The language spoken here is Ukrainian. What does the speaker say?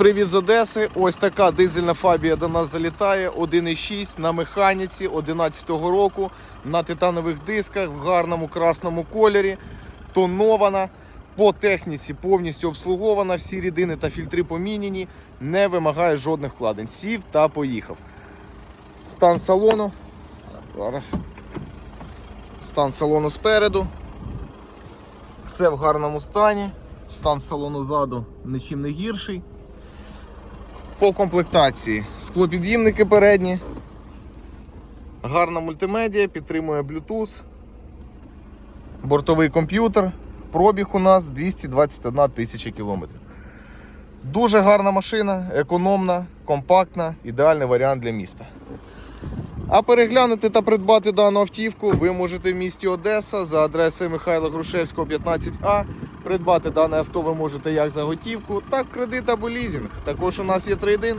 Привіт з Одеси. Ось така дизельна фабія до нас залітає. 1,6 на механіці 11-го року на титанових дисках в гарному красному кольорі. Тонована. По техніці повністю обслугована. Всі рідини та фільтри поміняні. Не вимагає жодних вкладень. Сів та поїхав. Стан салону. Зараз. Стан салону спереду. Все в гарному стані. Стан салону ззаду нічим не гірший. По комплектації склопід'ємники передні. Гарна мультимедіа, підтримує Bluetooth. Бортовий комп'ютер. Пробіг у нас 221 тисяча кілометрів. Дуже гарна машина, економна, компактна, ідеальний варіант для міста. А переглянути та придбати дану автівку ви можете в місті Одеса за адресою Михайла Грушевського, 15А. Придбати дане авто ви можете як за готівку, так кредит або лізинг. Також у нас є трейдин.